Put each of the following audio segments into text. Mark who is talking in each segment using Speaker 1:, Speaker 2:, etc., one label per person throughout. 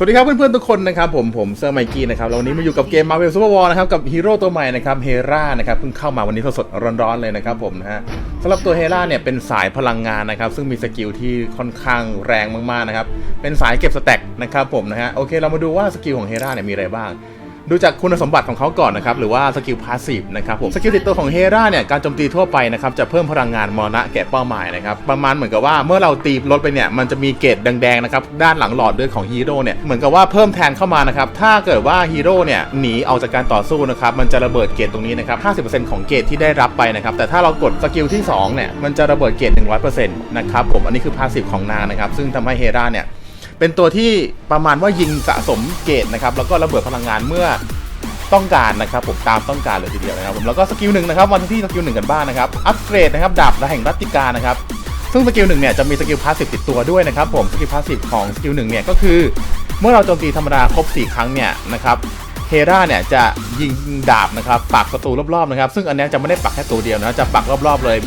Speaker 1: สวัสดีครับเพื่อนๆทุกคนนะครับผมผมเซอร์ไมกี้นะครับเราวันนี้มาอยู่กับเกม Marvel Super War นะครับกับฮีโร่ตัวใหม่นะครับเฮรานะครับเพิ่งเข้ามาวันนี้สดๆร้อนๆเลยนะครับผมนะฮะสำหรับตัวเฮราเนี่ยเป็นสายพลังงานนะครับซึ่งมีสกิลที่ค่อนข้างแรงมากๆนะครับเป็นสายเก็บสแต็กนะครับผมนะฮะโอเคเรามาดูว่าสกิลของเฮราเนี่ยมีอะไรบ้าง ดูจากคุณสมบัติของเขาก่อนนะครับ หรือว่าสกิลพาสซีฟนะครับผม สกิลติดตัวของเฮราเนี่ย การโจมตีทั่วไปนะครับ จะเพิ่มพลังงานมรณะแก่เป้าหมายนะครับ ประมาณเหมือนกับว่าเมื่อเราตีลดไปเนี่ย มันจะมีเกรดแดงๆนะครับ ด้านหลังหลอดเลือดของฮีโร่เนี่ย เหมือนกับว่าเพิ่มแทนเข้ามานะครับ ถ้าเกิดว่าฮีโร่เนี่ยหนีออกจากการต่อสู้นะครับ มันจะระเบิดเกรดตรงนี้นะครับ 50%ของเกรดที่ได้รับไปนะครับ แต่ถ้าเรากดสกิลที่สองเนี่ย มันจะระเบิดเกรด100%นะครับผม อันนี้คือพาสซีฟของนางนะครับ ซึ่งทำให้เฮราเนี่ย เป็นตัวที่ประมาณว่ายิงสะสมเกรดนะครับแล้วก็ระเบิดพลังงานเมื่อต้องการนะครับผมตามต้องการเลยทีเดียวนะครับผมแล้วก็สกิลหนึ่งนะครับวันที่สกิลหนึ่งกันบ้างนะครับอัปเกรดนะครับดาบและแห่งรัตติกานะครับซึ่งสกิลหนึ่งเนี่ยจะมีสกิลพาสซีฟติดตัวด้วยนะครับผมสกิลพาสซีฟของสกิลหนึ่งเนี่ยก็คือ เมื่อเราโจมตีธรรมดาครบ 4 ครั้งเนี่ยนะครับเฮราเนี่ยจะยิงดาบนะครับปักศัตรูรอบๆนะครับซึ่งอันนี้จะไม่ได้ปักแค่ตัวเดียวนะจะปักรอบๆเลย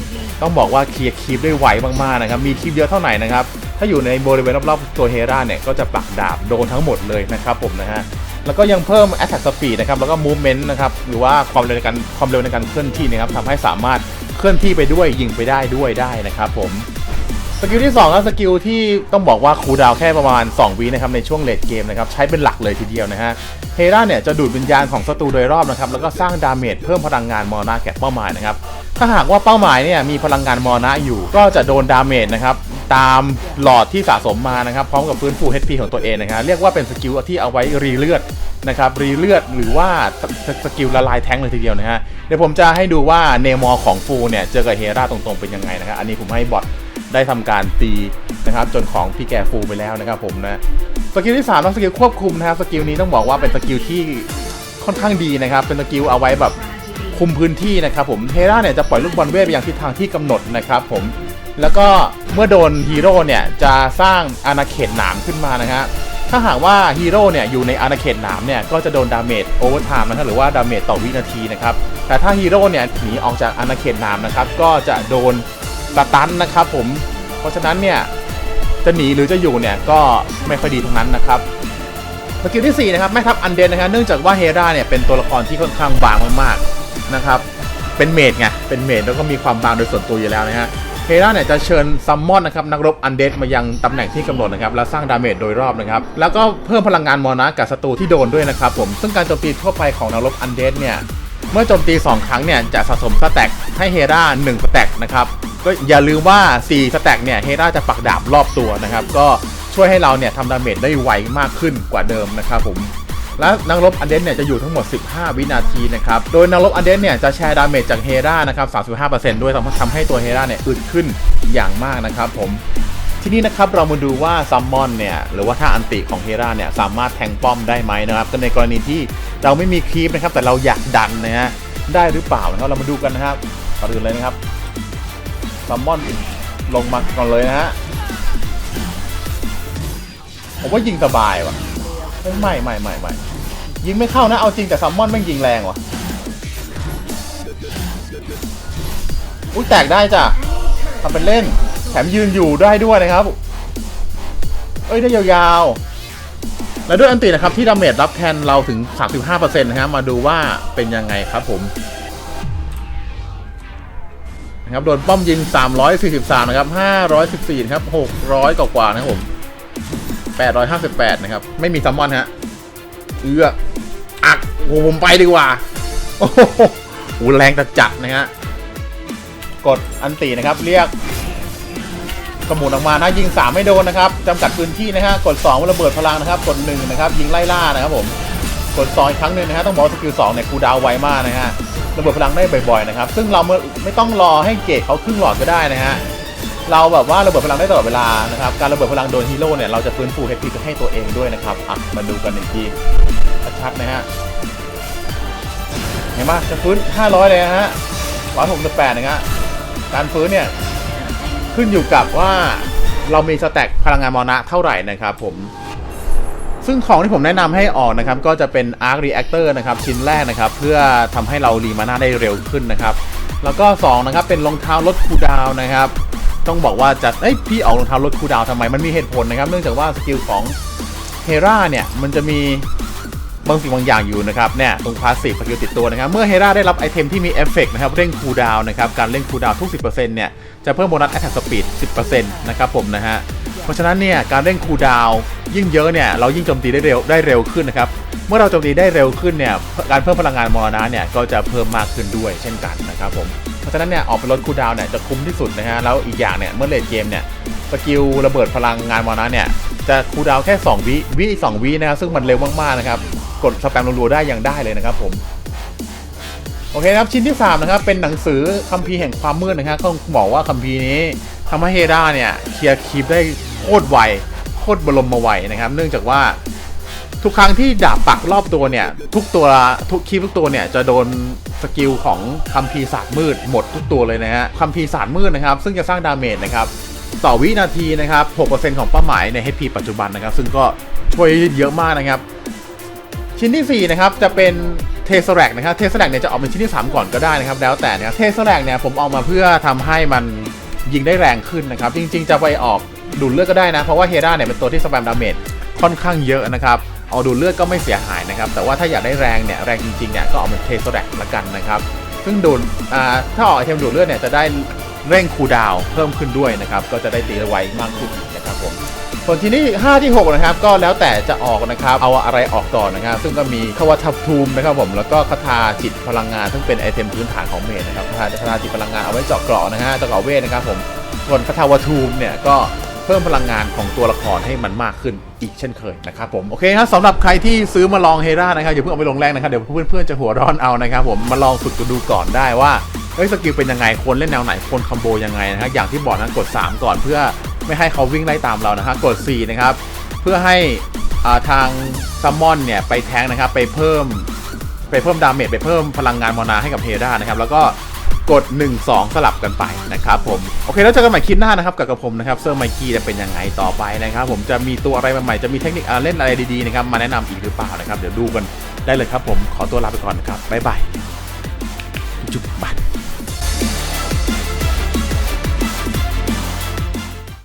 Speaker 1: ต้องบอกว่าเคลียร์คีบได้ไวมากๆนะครับมีคีบเยอะเท่าไหร่นะครับ ถ้าอยู่ในบริเวณรอบๆตัวเฮราเนี่ยก็จะปักดาบโดนทั้งหมดเลยนะครับผมนะฮะแล้วก็ยังเพิ่ม attack speed นะครับแล้วก็ movement นะครับหรือว่าความเร็วในการความเร็วในการเคลื่อนที่นะครับทำให้สามารถเคลื่อนที่ไปด้วยยิงไปได้ด้วยได้นะครับผมสกิลที่2ครับสกิลที่ต้องบอกว่าคูดาวแค่ประมาณ 2วินะครับในช่วงเลดเกมนะครับใช้เป็นหลักเลยทีเดียวนะฮะเฮราเนี่ยจะดูดวิญญาณของศัตรูโดยรอบนะครับแล้วก็สร้างดาเมจเพิ่มพลังงานมรณะแก่เป้าหมายนะครับถ้าหากว่าเป้าหมายเนี่ยมีพลังงานมรณะอยู่ ก็จะโดนดาเมจนะครับ ตามหลอดที่สะสมมานะครับ พร้อมกับฟื้นฟู HP ของตัวเองนะครับเรียกว่าเป็นสกิลที่เอาไว้รีเลือดนะครับรีเลือดหรือว่าสสกิลละลายแท้งเลยทีเดียวนะฮะเดี๋ยวผมจะให้ดูว่าเนมอของฟูเนี่ยเจอกับเฮราตรงๆเป็นยังไงนะครับอันนี้ผมให้บอทได้ทำการตีนะครับจนของพี่แกฟูไปแล้วนะครับผมนะสกิลที่3ต้องสกิลควบคุมนะครับสกิลนี้ต้องบอกว่าเป็นสกิลที่ค่อนข้างดีนะครับเป็นสกิลเอาไว้แบบคุมพื้นที่นะครับผมเฮราเนี่ยจะปล่อยลูกบอลเวทไปอยังทิศทางที่กำหนดนะครับผม แล้วก็เมื่อโดนฮีโร่เนี่ยจะสร้างอาณาเขตหนามขึ้นมานะฮะถ้าหากว่าฮีโร่เนี่ยอยู่ในอาณาเขตหนามเนี่ยก็จะโดนดาเมจโอเวอร์ไทม์นะครับหรือว่าดาเมจต่อวินาทีนะครับแต่ถ้าฮีโร่เนี่ยหนีออกจากอาณาเขตหนามนะครับก็จะโดนสตันนะครับผมเพราะฉะนั้นเนี่ยจะหนีหรือจะอยู่เนี่ยก็ไม่ค่อยดีทั้งนั้นนะครับสกิลที่4นะครับแม่ทัพอันเดนนะครับเนื่องจากว่าเฮราเนี่ยเป็นตัวละครที่ค่อนข้างบางมากๆนะครับเป็นเมดไงเป็นเมดแล้วก็มีความบางโดยส่วนตัวอยู่แล้วนะฮะ เฮราเนี่ยจะเชิญซัมมอนนะครับนักรบอันเดนมายังตำแหน่งที่กำหนดนะครับแล้วสร้างดาเมจโดยรอบนะครับแล้วก็เพิ่มพลังงานมอนะกับศัตรูที่โดนด้วยนะครับผมซึ่งการโจมตีทั่วไปของนักรบอันเดนเนี่ยเมื่อโจมตี 2 ครั้งเนี่ยจะสะสมสแต็กให้เฮรา1สแต็กนะครับก็อย่าลืมว่า 4 สแต็กเนี่ยเฮราจะปักดาบรอบตัวนะครับก็ช่วยให้เราเนี่ยทำดาเมจได้ไวมากขึ้นกว่าเดิมนะครับผม และนักรบอันเดนเนี่ยจะอยู่ทั้งหมด 15 วินาทีนะครับ โดยนักรบอันเดนเนี่ยจะแชร์ดาเมจจากเฮรานะครับ 35%ด้วยทำทำให้ตัวเฮราเนี่ยอึดขึ้นอย่างมากนะครับผมทีนี้นะครับเรามาดูว่าซัมมอนเนี่ยหรือว่าถ้าอันติของเฮราเนี่ยสามารถแทงป้อมได้ไหมนะครับก็ในกรณีที่เราไม่มีคลีปนะครับ แต่เราอยากดันนะฮะได้หรือเปล่านะครับเรามาดูกันนะครับก่อนอื่นเลยนะครับซัมมอนลงมาก่อนเลยนะฮะผมว่ายิงสบายว่ะ ไม่ไม่ไม่ไม่ยิงไม่เข้านะ เอาจริงแต่ซัมมอนแม่งยิงแรงว่ะ อุ้ยแตกได้จ้ะทำเป็นเล่น แถมยืนอยู่ได้ด้วยนะครับ เอ้ยได้ยาวๆ แล้วด้วยอันตินะครับ ที่ดาเมจรับแทนเราถึง 35%นะครับมาดูว่าเป็นยังไงครับผมนะครับโดนป้อมยิง 343 นะครับ 514 ครับ 600 กว่าๆนะครับผม 858 นะครับ ไม่มีซัมมอนฮะ เอื้ออักโอ้ผมไปดีกว่า โอ้โหโหแรงจัดจัดนะฮะ กดอันตีนะครับ เรียกกระหมุนออกมานะยิง 3 ไม่โดนนะครับจำกัดพื้นที่นะฮะ กด2ระเบิดพลังนะครับ กด1นะครับ ยิงไล่ล่านะครับผม กด2อีกครั้งหนึ่งนะฮะ ต้องบอกสกิล2เนี่ยคูดาวไวมากนะฮะ ระเบิดพลังได้บ่อยๆนะครับ ซึ่งเราไม่ไม่ต้องรอให้เกตเขาครึ่งหลอดก็ได้นะฮะ เราแบบว่าระเบิดพลังได้ตลอดเวลานะครับการระเบิดพลังโดนฮีโร่เนี่ยเราจะฟื้นฟู HP ให้ตัวเองด้วยนะครับอะมาดูกันอีกทีชัดนะฮะเห็นไหมจะฟื้น 500 เลยนะฮะ168นะฮะการฟื้นเนี่ยขึ้นอยู่กับว่าเรามีสแต็กพลังงานมรณะเท่าไหร่นะครับผมซึ่งของที่ผมแนะนำให้ออกนะครับ ก็จะเป็น Arc Reactor นะครับ ชิ้นแรกนะครับ เพื่อทำให้เรารีมาน่าได้เร็วขึ้นนะครับ แล้วก็ 2 นะครับ เป็นรองเท้าลดคูดาวนะครับ ต้องบอกว่าจะเอ้ยพี่ออกรองเท้าลดคูดาวทำไมมันมีเหตุผลนะครับ เนื่องจากว่าสกิลของเฮราเนี่ยมันจะมีบางสิ่งบางอย่างอยู่นะครับเนี่ยตรงพาสซีฟสกิลติดตัวนะครับ เมื่อเฮราได้รับไอเทมที่มีเอฟเฟกต์นะครับเร่งคูดาวนะครับการเร่งคูดาวทุก 10%เนี่ยจะเพิ่มโบนัสแอตแทกสปีด10%นะครับผมนะฮะเพราะฉะนั้นเนี่ยการเร่งคูดาวยิ่งเยอะเนี่ยเรายิ่งโจมตีได้เร็วได้เร็วขึ้นนะครับเมื่อเราโจมตีได้เร็วขึ้นเนี่ยการเพิ่มพลังงานมรณะเนี่ยก็จะเพิ่มมากขึ้นด้วยเช่นกันนะครับผม เพราะฉะนั้นเนี่ยออกไปลดคูดาวเนี่ยจะคุ้มที่สุดนะฮะแล้วอีกอย่างเนี่ยเมื่อเลดเกมเนี่ยสกิลระเบิดพลังงานมรณะเนี่ยจะคูดาวแค่ 2 วิวิ2วินะครับซึ่งมันเร็วมากๆนะครับกดสแปมรัวๆได้อย่างได้เลยนะครับผมโอเคครับชิ้นที่3นะครับเป็นหนังสือคัมภีร์แห่งความมืดนะครับต้องบอกว่าคัมภีร์นี้ทำให้เฮดาเนี่ยเคลียร์คลิปได้โคตรไวโคตรบรมมาไวนะครับ เนื่องจากว่า ทุกครั้งที่ดาบปักรอบตัวเนี่ย ทุกตัวทุกคลิปทุกตัวเนี่ยจะโดนสกิลของคัมภีศาสตร์มืดหมดทุกตัวเลยนะฮะคัมภีศาสตร์มืดนะครับ ซึ่งจะสร้างดาเมจนะครับต่อวินาทีนะครับ 6%ของเป้าหมายใน HP ปัจจุบันนะครับ ซึ่งก็ช่วยเยอะมากนะครับ ชิ้นที่ 4 นะครับจะเป็นเทสแลกนะครับ เทสแลกเนี่ยจะออกเป็นชิ้นที่ 3 ก่อนก็ได้นะครับ แล้วแต่นะครับ เทสแลกเนี่ยผมเอามาเพื่อทำให้มันยิงได้แรงขึ้นนะครับ จริง ๆ จะไปออกดูดเลือดก็ได้นะ เพราะว่าเฮราเนี่ยเป็นตัวที่สแปมดาเมจค่อนข้างเยอะนะครับ เอาดูดเลือดก็ไม่เสียหายนะครับ แต่ว่าถ้าอยากได้แรงเนี่ยแรงจริงๆเนี่ยก็เอาเป็นเทสแลกละกันนะครับ ซึ่งดูดอ่าถ้าออกไอเทมดูดเลือดเนี่ยจะได้เร่งคูดาวเพิ่มขึ้นด้วยนะครับ ก็จะได้ตีไวมากขึ้นนะครับผมส่วนที่นี้5ที่6นะครับก็แล้วแต่จะออกนะครับเอาอะไรออกก่อนนะครับ ซึ่งก็มีคาวาทับทูมนะครับผมแล้วก็คาถาจิตพลังงานซึ่งเป็นไอเทมพื้นฐานของเมจนะครับคาถาคาถาจิตพลังงานเอาไว้เจาะเกราะนะฮะเจาะเกราะเวทนะครับผมส่วนคาถาวาทูมเนี่ยก็ พิ่มพลังงานของตัวละครให้มันมากขึ้นอีกเช่นเคยนะครับผมโอเคครับสำหรับใครที่ซื้อมาลองเฮรานะครับอย่าเพิ่งเอาไปลงแรงนะครับเดี๋ยวเพื่อนๆจะหัวร้อนเอานะครับผมมาลองฝึกดูก่อนได้ว่าเฮ้ยสกิลเป็นยังไงควรเล่นแนวไหนควรคอมโบยังไงนะฮะอย่างที่บอกนั้นกด 3 ก่อนเพื่อไม่ให้เขาวิ่งไล่ตามเรานะฮะกด 4 นะครับเพื่อให้อ่าทางซัมมอนเนี่ยไปแทงนะครับไปเพิ่มไปเพิ่มดาเมจไปเพิ่มพลังงานมอนาให้กับเฮรานะครับแล้วก็ กด 1 2 สลับกันไปนะครับผม โอเคแล้วเจอกันใหม่คลิปหน้านะครับกับกับผมนะครับเซอร์ไมคี้จะเป็นยังไงต่อไปนะครับผมจะมีตัวอะไรใหม่ๆจะมีเทคนิคอ่าเล่นอะไรดีๆนะครับมาแนะนำอีกหรือเปล่านะครับเดี๋ยวดูกันได้เลยครับผมขอตัวลาไปก่อนนะครับบ๊ายบายจุ๊บบัด